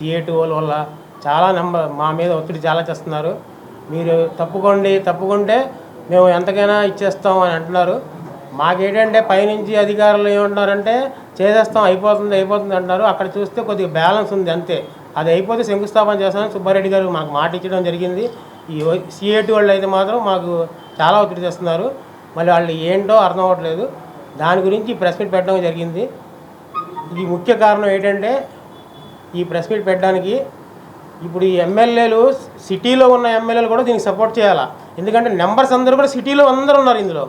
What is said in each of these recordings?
సిఏటీఓల వల్ల చాలా నెంబర్ మా మీద ఒత్తిడి చాలా చేస్తున్నారు. మీరు తప్పుకోండి తప్పుకుంటే మేము ఎంతకైనా ఇచ్చేస్తాం అని అంటున్నారు. మాకేంటంటే పైనుంచి అధికారులు ఏమంటున్నారంటే చేసేస్తాం అయిపోతుంది అయిపోతుంది అంటున్నారు. అక్కడ చూస్తే కొద్దిగా బ్యాలెన్స్ ఉంది అంతే. అది అయిపోతే శంకుస్థాపన చేస్తామని సుబ్బారెడ్డి గారు మాకు మాట ఇచ్చడం జరిగింది. ఈ సిఐటి వాళ్ళు అయితే మాత్రం మాకు చాలా ఒత్తిడి చేస్తున్నారు మళ్ళీ వాళ్ళు ఏంటో అర్థం అవ్వట్లేదు. దాని గురించి ప్రెస్ మీట్ పెట్టడం జరిగింది. ఈ ముఖ్య కారణం ఏంటంటే ఈ ప్రెస్ మీట్ పెట్టడానికి ఇప్పుడు ఈ ఎమ్మెల్యేలు సిటీలో ఉన్న ఎమ్మెల్యేలు కూడా దీనికి సపోర్ట్ చేయాలా? ఎందుకంటే నెంబర్స్ అందరూ కూడా సిటీలో అందరూ ఉన్నారు ఇందులో.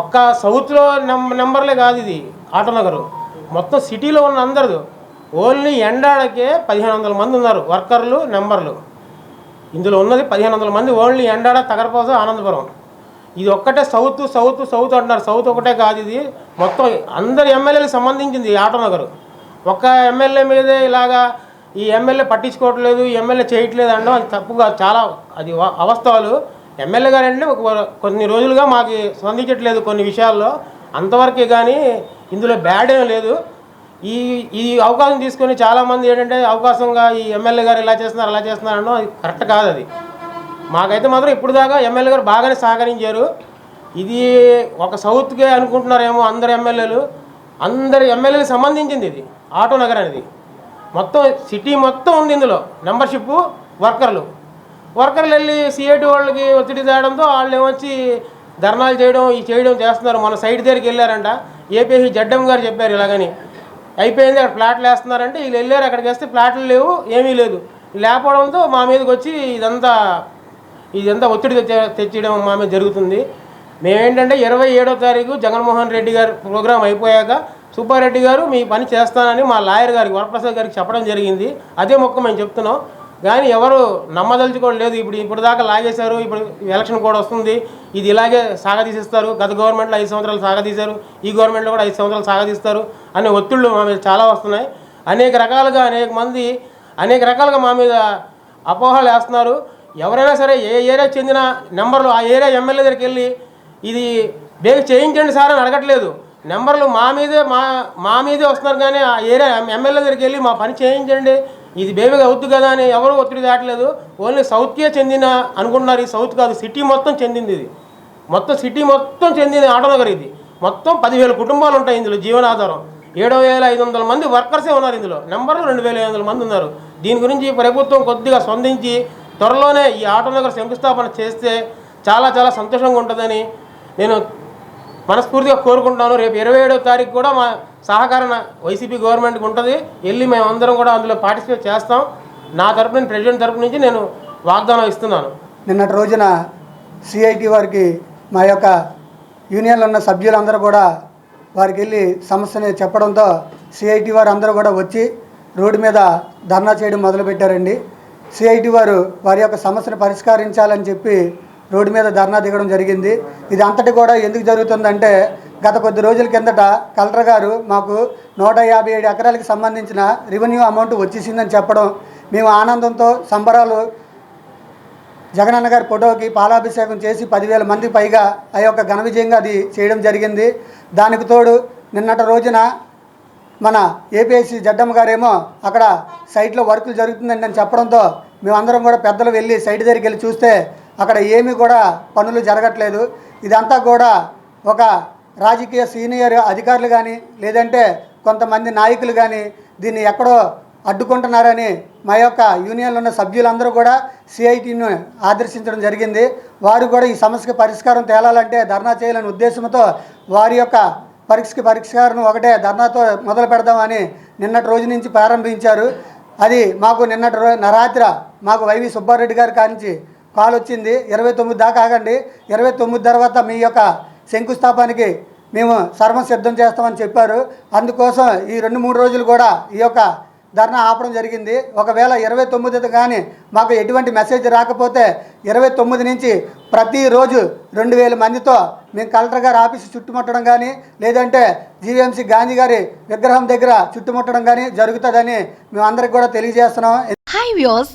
ఒక్క సౌత్లో నెం నెంబర్లే కాదు ఇది ఆటోనగరు. మొత్తం సిటీలో ఉన్న అందరు. ఓన్లీ ఎండాడకే పదిహేను వందల మంది ఉన్నారు వర్కర్లు నెంబర్లు. ఇందులో ఉన్నది పదిహేను వందల మంది ఓన్లీ ఎండాడ తగరపోస ఆనందపురం. ఇది ఒక్కటే సౌత్ సౌత్ సౌత్ అంటున్నారు. సౌత్ ఒకటే కాదు ఇది. మొత్తం అందరు ఎమ్మెల్యేలకు సంబంధించింది ఈ ఆటోనగర్. ఒక్క ఎమ్మెల్యే మీదే ఇలాగా ఈ ఎమ్మెల్యే పట్టించుకోవట్లేదు ఈ ఎమ్మెల్యే చేయట్లేదు అనడం అది తప్పుగా చాలా అది అవస్థలు. ఎమ్మెల్యే గారు అంటే ఒక కొన్ని రోజులుగా మాకు స్పందించట్లేదు కొన్ని విషయాల్లో. అంతవరకే కానీ ఇందులో బ్యాడ్ ఏం లేదు. ఈ ఈ అవకాశం తీసుకొని చాలామంది ఏంటంటే అవకాశంగా ఈ ఎమ్మెల్యే గారు ఇలా చేస్తున్నారు అలా చేస్తున్నారు అనడం అది కరెక్ట్ కాదు అది. మాకైతే మాత్రం ఇప్పుడు దాకా ఎమ్మెల్యే గారు బాగానే సహకరించారు. ఇది ఒక సౌత్కే అనుకుంటున్నారేమో అందరు ఎమ్మెల్యేలు. అందరు ఎమ్మెల్యేలకు సంబంధించింది ఇది ఆటో నగర్ అనేది. మొత్తం సిటీ మొత్తం ఉంది ఇందులో మెంబర్షిప్ వర్కర్లు. వర్కర్లు వెళ్ళి సిఐటి వాళ్ళకి ఒత్తిడి తేయడంతో వాళ్ళు ఏమొచ్చి ధర్నాలు చేయడం ఈ చేయడం చేస్తున్నారు. మన సైడ్ దగ్గరికి వెళ్ళారంట. ఏపీసీ జడ్డం గారు చెప్పారు ఇలాగని. అయిపోయింది అక్కడ ఫ్లాట్లు వేస్తున్నారంటే వీళ్ళు వెళ్ళారు అక్కడికి వేస్తే ఫ్లాట్లు లేవు ఏమీ లేదు. లేకపోవడంతో మా మీదకి వచ్చి ఇదంతా ఇదంతా ఒత్తిడి తెచ్చే తెచ్చడం మా మీద జరుగుతుంది. మేమేంటంటే ఇరవై ఏడో తారీఖు జగన్మోహన్ రెడ్డి గారు ప్రోగ్రాం అయిపోయాక సుబ్బారెడ్డి గారు మీ పని చేస్తానని మా లాయర్ గారికి వరప్రసాద్ గారికి చెప్పడం జరిగింది. అదే మొక్క మేము చెప్తున్నాం. కానీ ఎవరు నమ్మదలుచుకోవడం లేదు. ఇప్పుడు ఇప్పుడు దాకా లాగేశారు ఇప్పుడు ఎలక్షన్ కూడా వస్తుంది. ఇది ఇలాగే సాగదీసిస్తారు. గత గవర్నమెంట్లో ఐదు సంవత్సరాలు సాగదీశారు. ఈ గవర్నమెంట్లో కూడా ఐదు సంవత్సరాలు సాగదీస్తారు అనే ఒత్తిళ్ళు మా మీద చాలా వస్తున్నాయి. అనేక రకాలుగా అనేక మంది అనేక రకాలుగా మా మీద అపోహలు వేస్తున్నారు. ఎవరైనా సరే ఏ ఏరియా చెందిన నెంబర్లు ఆ ఏరియా ఎమ్మెల్యే దగ్గరికి వెళ్ళి ఇది బేగ చేయించండి సార్ అని అడగట్లేదు. నెంబర్లు మా మీదే మా మా మీదే వస్తున్నారు కానీ ఆ ఏరియా ఎమ్మెల్యే దగ్గరికి వెళ్ళి మా పని చేయించండి. ఇది బేబీగా అవుద్దు కదా అని ఎవరు ఒత్తిడి దాటలేదు. ఓన్లీ సౌత్కే చెందిన అనుకుంటున్నారు ఈ సౌత్ కాదు సిటీ మొత్తం చెందింది ఇది. మొత్తం సిటీ మొత్తం చెందింది ఆటోనగర్ ఇది. మొత్తం పదివేల కుటుంబాలు ఉంటాయి ఇందులో జీవనాధారం. ఏడు వేల ఐదు వందల మంది వర్కర్సే ఉన్నారు ఇందులో. నెంబర్లు రెండు వేల ఐదు వందల మంది ఉన్నారు. దీని గురించి ప్రభుత్వం కొద్దిగా స్పందించి త్వరలోనే ఈ ఆటోనగర్ శంకుస్థాపన చేస్తే చాలా చాలా సంతోషంగా ఉంటుందని నేను మనస్ఫూర్తిగా కోరుకుంటున్నాను. రేపు ఇరవై ఏడో తారీఖు కూడా మా సహకారం వైసీపీ గవర్నమెంట్కి ఉంటుంది. వెళ్ళి మేము అందరం కూడా అందులో పార్టిసిపేట్ చేస్తాం. నా తరపు నుంచి ప్రెసిడెంట్ తరపు నుంచి నేను వాగ్దానం ఇస్తున్నాను. నిన్నటి రోజున సిఐటి వారికి మా యొక్క యూనియన్లో ఉన్న సభ్యులందరూ కూడా వారికి వెళ్ళి సమస్యని చెప్పడంతో సిఐటి వారు అందరూ కూడా వచ్చి రోడ్డు మీద ధర్నా చేయడం మొదలుపెట్టారండి. సిఐటి వారు వారి యొక్క సమస్యను పరిష్కరించాలని చెప్పి రోడ్డు మీద ధర్నా దిగడం జరిగింది. ఇది అంతటి కూడా ఎందుకు జరుగుతుందంటే గత కొద్ది రోజుల కిందట కలెక్టర్ గారు మాకు నూట యాభై ఏడు ఎకరాలకు సంబంధించిన రెవెన్యూ అమౌంట్ వచ్చేసిందని చెప్పడం మేము ఆనందంతో సంబరాలు జగనన్న గారి ఫోటోకి పాలాభిషేకం చేసి పదివేల మంది పైగా ఆ యొక్క ఘన విజయంగా అది చేయడం జరిగింది. దానికి తోడు నిన్నటి రోజున మన ఏపీఎస్సీ జడ్డమ్మ గారేమో అక్కడ సైట్లో వర్కులు జరుగుతుందని అని చెప్పడంతో మేమందరం కూడా పెద్దలు వెళ్ళి సైట్ దగ్గరికి వెళ్ళి చూస్తే అక్కడ ఏమీ కూడా పనులు జరగట్లేదు. ఇదంతా కూడా ఒక రాజకీయ సీనియర్ అధికారులు కానీ లేదంటే కొంతమంది నాయకులు కానీ దీన్ని ఎక్కడో అడ్డుకుంటున్నారని మా యొక్క యూనియన్లో ఉన్న సభ్యులందరూ కూడా సిఐటిని ఆదర్శించడం జరిగింది. వారు కూడా ఈ సమస్యకి పరిష్కారం తేలాలంటే ధర్నా చేయాలనే ఉద్దేశంతో వారి యొక్క పరీక్షకి పరిష్కారం ఒకటే ధర్నాతో మొదలు పెడదామని నిన్నటి రోజు నుంచి ప్రారంభించారు. అది మాకు నిన్నటి రో రాత్రి మాకు వైవి సుబ్బారెడ్డి గారి కానించి కాల్ వచ్చింది. ఇరవై తొమ్మిది దాకా ఆగండి. ఇరవై తొమ్మిది తర్వాత మీ యొక్క శంకుస్థాపనకి మేము సర్వం సిద్ధం చేస్తామని చెప్పారు. అందుకోసం ఈ రెండు మూడు రోజులు కూడా ఈ యొక్క ధర్నా ఆపడం జరిగింది. ఒకవేళ ఇరవై తొమ్మిది కానీ మాకు ఎటువంటి మెసేజ్ రాకపోతే ఇరవై తొమ్మిది నుంచి ప్రతిరోజు రెండు వేల మందితో మేము కలెక్టర్ గారి ఆఫీస్ చుట్టుముట్టడం కానీ లేదంటే జీవీఎంసీ గాంధీ గారి విగ్రహం దగ్గర చుట్టుముట్టడం కానీ జరుగుతుందని మేము అందరికి కూడా తెలియజేస్తున్నాం. Hi views